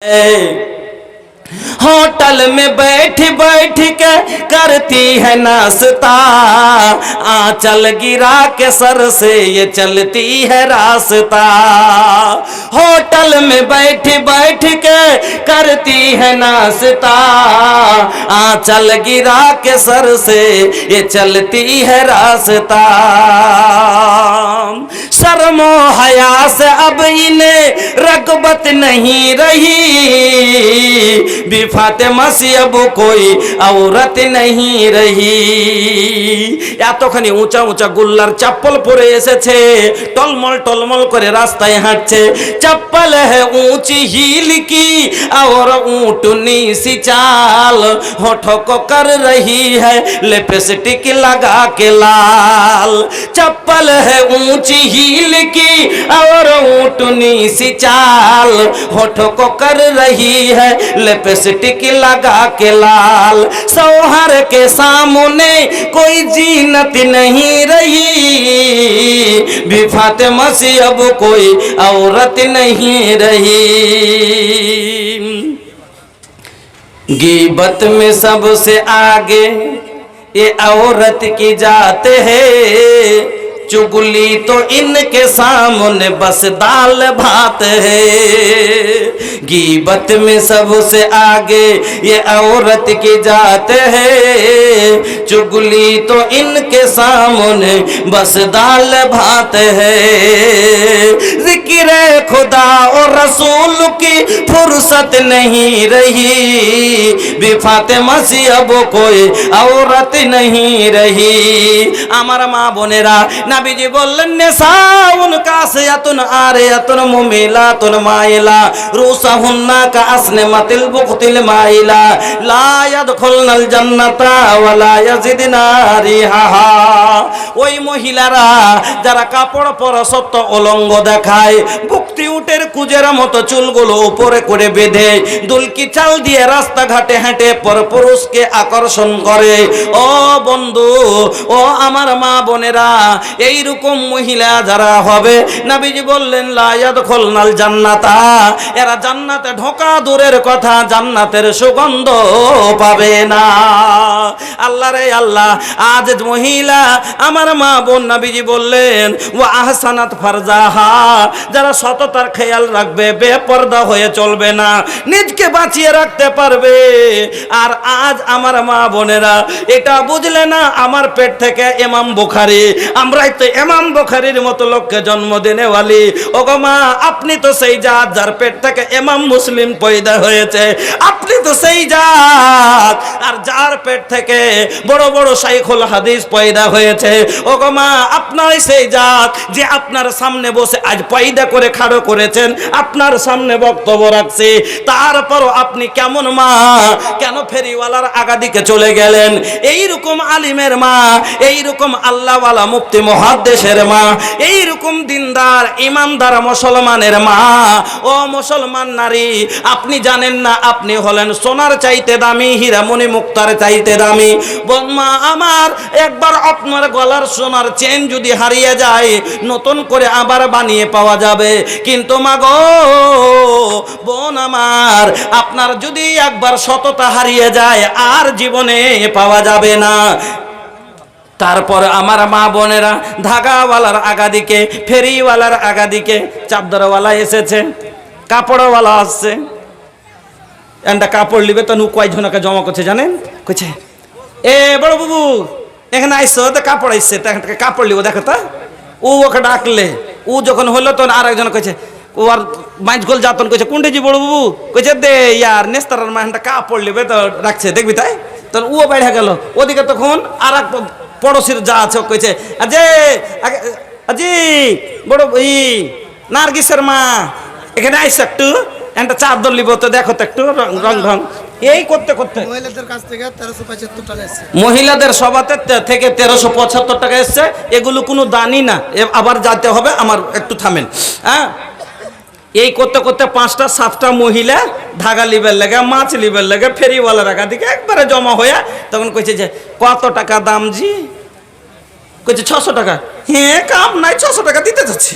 哎 hotel में बैठ बैठ के करती है नाश्ता। आंचल गिरा के सर से ये चलती है रास्ता। होटल में बैठ बैठ के करती है नाश्ता। आंचल गिरा के सर से ये चलती है रास्ता। शर्मो हया से अब इन्हें रगबत नहीं रही। भी फातिमा से अब कोई औरत नहीं रही এতখানি উঁচা উঁচা গুল্লার চপ্পল পরে এসেছে টলমল টলমল করে রাস্তায় হাঁটছে চপ্পল है ऊंची हील की और ऊंटनी सी चाल होठों को कर रही है लिपस्टिक लगा के लाल चप्पल है ऊंची हील की और ऊंटनी सी चाल होठों को कर रही है लिपस्टिक लगा के लाल। सौहर के सामने कोई जीनत नहीं रही। भी फातिमा से अब कोई औरत नहीं रही। गीबत में सबसे आगे ये औरत की जाते है। चुगली तो इनके सामने बस दाल भात है। गीबत में सबसे आगे ये औरत की जात है। चुगली तो इनके सामने बस दाल भात है। تقریر خدا اور رسول کی فرصت نہیں رہی بے فاطمہ سی اب کوئی عورت نہیں আমার মা বোনেরা, নাবিজি বললেন নেসাউন কাসিয়াতুন আরিয়াতুন মুমিলাতুন মাইলা। রুসাহুন্না কাসনে মাতিল বুকতিল মাইলা। লা ইয়াদখুলনাল জান্নাতা ওয়া লা ইয়াজিদনা রিহা ওই মহিলারা, যারা কাপড় পরা সত্য অলঙ্গ দেখায় ভক্তি উটের কুজের মতো চুলগুলো উপরে করে বেঁধে দুলকি চাল দিয়ে রাস্তাঘাটে হেঁটে পরপুরুষকে আকর্ষণ করে। ও বন্ধু, ও আমার মা বোনেরা, এইরকম মহিলা যারা হবে, নাবিজি বললেন লায়াদ খোলনাল জান্নাতা। এরা জান্নাতে ঢোকা দূরের কথা, জান্নাতের সুগন্ধ পাবে না। আল্লাহ রে আল্লাহ, আজ মহিলা আমার মা বোন নাবিজি বললেন ও আহসানাত ফারজাহা। যারা সততার খেয়াল রাখবে, বেপর্দা হয়ে চলবে না, নিজকে বাঁচিয়ে রাখতে পারবে। আর আজ আমার মা বোনেরা, এটা বুঝলে না আমার পেট থেকে এমাম বোখারি, আমরাই তো এমাম বোখারির মতো লোককে জন্ম দিনে বলি ওগো মা, আপনি তো সেই জাত যার পেট থেকে এমাম মুসলিম পয়দা হয়েছে। আপনি তো সেই জাত। আর যার পেট থেকে বড় বড় শাইখুল হাদিস পয়দা হয়েছে, ওগো মা, আপনারই সেই জাত যে আপনার সামনে বসে আজ পয়দা করে খাড়ো করেছেন, আপনার সামনে বক্তব্য রাখছে। তারপরও আপনি কেমন মা? কেন ফেরিওয়ালার আগাদিকে চলে গেলেন? এই রকম আলিমের মা এই রকম আল্লাহওয়ালা মুক্তি মহাদ্দেশের মা এই দিনদার, ইমানদার মুসলমানের মা। ও মুসলমান নারী, আপনি জানেন না, আপনি হলেন সোনার চাইতে দামি, হীরামণি মুক্তার চাইতে দামি। মা আমার একবার আপনার গলার সোনার চেন যদি হারিয়ে যায়, নতুন করে আবার বানিয়ে পাওয়া যাবে। কিন্তু মা গো বোন আমার, আপনার যদি একবার সততা হারিয়ে যায়, আর জীবনে পাওয়া যাবে না। তারপর আমার মা বোনেরা ধাগাওয়ালার আগাদিকে, ফেরিওয়ালার আগাদিকে, চাদরওয়ালা এসেছে, কাপড়ওয়ালা আসছে। একটা কাপড় লিবে তো নু কয়জনকে জমা করছে জানেন? কইছে, এ বড় বাবু, এখানে আইসো, তো কাপড় আইসছে তো কাপড় লিব, দেখো তো। ও ওকে ডাকলে, ও যখন হলো তখন আর একজন কইছে, ও আর মাইজ গোল যাতন। কইছে জি বড় বাবু? কইছে, দে ইয়ার নেস্তার মাহনটা কাপড় লিবে তো রাখছে দেখবি তাই? তখন ও বাইরে গেল। ওদিকে তখন আর এক পড়োশির যা আছে কইছে, আজে আজি, বড় ই, নার্গিসের মা, এখানে আইসো একটু। একটা চাদর লিব তো দেখো তো একটু রং ঢং। এই করতে করতে। মহিলাদের কাছ থেকে তেরোশো পঁচাত্তর টাকা এসছে। মহিলাদের সভাতে থেকে তেরোশো পঁচাত্তর টাকা এসছে। এগুলো কোনো দানই না। আবার যাতে হবে আমার একটু থামেন। হ্যাঁ? এই করতে করতে পাঁচটা সাতটা মহিলা ধাগা লিবের লেগে মাছ লিবের লেগে ফেরিওয়ালার একা দিকে একবারে জমা হয়ে তখন কইছে যে কত টাকা দাম জি? কইছে ছশো টাকা। হ্যাঁ কাম নাই ছশো টাকা দিতে যাচ্ছি।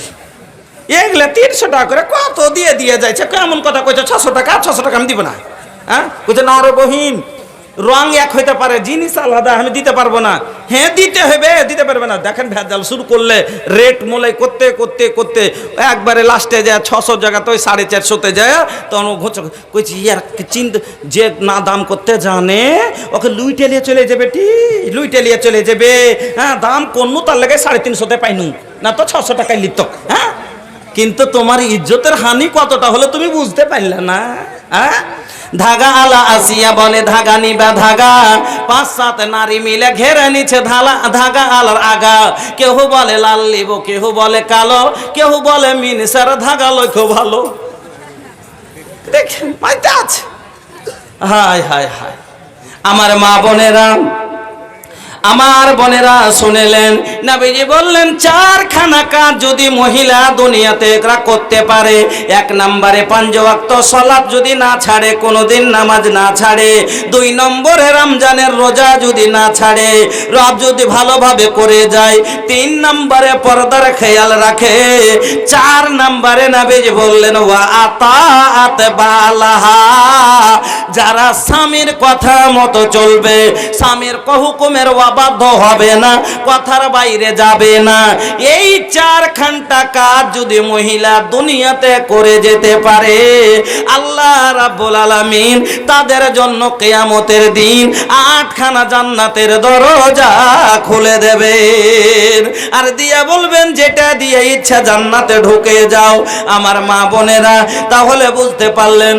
এগুলা তিনশো টাকা করে কত দিয়ে দিয়ে যাচ্ছে কেমন কথা কইছে? ছশো টাকা ছশো টাকা আমি দিব না। হ্যাঁ? কইছে, না রে এক হইতে পারে, জিনিস আলাদা, আমি দিতে পারব না। হ্যাঁ দিতে হবে, দিতে পারবে না। দেখেন ভেজাল শুরু করলে রেট মোলাই করতে করতে করতে একবারে লাস্টে যায় ছশো জায়গা, তো সাড়ে চারশোতে যায়, তখন ঘোচ কইছি, ইয়ার চিন্তা, যে না দাম করতে জানে, ওকে লুইটে নিয়ে চলে যাবে টি, লুইটে নিয়ে চলে যাবে। হ্যাঁ দাম কন্নু, তার লেগে সাড়ে তিনশোতে পাইনু। না তো ছশো টাকায় লিত হ্যাঁ? কিন্তু তোমার ইজ্জতের হানি কতটা হলো তুমি বুঝতে পারলে না হ্যাঁ ধাগা আলা আসিয়া বলে ধাগা নিবা ধাগা, পাঁচ সাত নারী মিলে ঘেরে নিচ্ছে ধালা, ধাগা আলার আগা। কেউ বলে লাল লিব কেউ বলে কালো কেউ বলে মিনিসার ধাগা লক্ষ্য ভালো। দেখেন আছে। হায় হায় হায়। আমার মা বোনেরা আমার বোনেরা শুনেলেন। নবীজি বললেন, চারখানা কাজ যদি মহিলা দুনিয়াতে এরা করতে পারে, এক নম্বরে পাঞ্জ ওয়াক্ত সলাপ যদি না ছাড়ে, কোনোদিন নামাজ না ছাড়ে, দুই নম্বরে রমজানের রোজা যদি না ছাড়ে, রব যদি ভালোভাবে করে যায়, তিন নম্বরে পর্দার খেয়াল রাখে, চার নম্বরে নবীজি বললেন, ওয়া আতাআত বালাহা। যারা স্বামীর কথা মতো চলবে, স্বামীর হুকুমের অবাধ্য হবে না, কথার বাইরে যাবে না। এই চারখানটা কাজ যদি মহিলা দুনিয়াতে করে যেতে পারে, আল্লাহ রাব্বুল আলামিন তাদের জন্য কেয়ামতের দিন আটখানা জান্নাতের দরজা খুলে দেবেন। আর দিয়া বলবেন, যেটা দিয়ে ইচ্ছা জান্নাতে ঢুকে যাও আমার মা বোনেরা, তাহলে বুঝতে পারলেন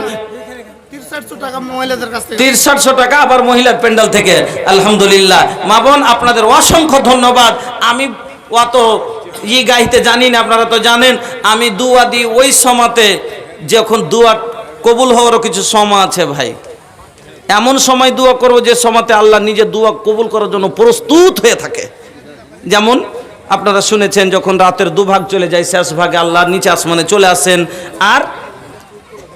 তিরষটশো টাকা আবার মহিলার প্যান্ডেল থেকে। আলহামদুলিল্লাহ। মা বোন, আপনাদের অসংখ্য ধন্যবাদ। আমি অত ই গাইতে জানি না, আপনারা তো জানেন। আমি দুয়া দিই ওই সময়তে যখন দুয়া কবুল হওয়ারও কিছু সময় আছে ভাই। এমন সময় দোয়া করব যে সময়তে আল্লাহ নিজে দোয়া কবুল করার জন্য প্রস্তুত হয়ে থাকে। যেমন আপনারা শুনেছেন, যখন রাতের দুভাগ চলে যায়, শেষ ভাগে আল্লাহ নিচে আসমানে চলে আসেন। আর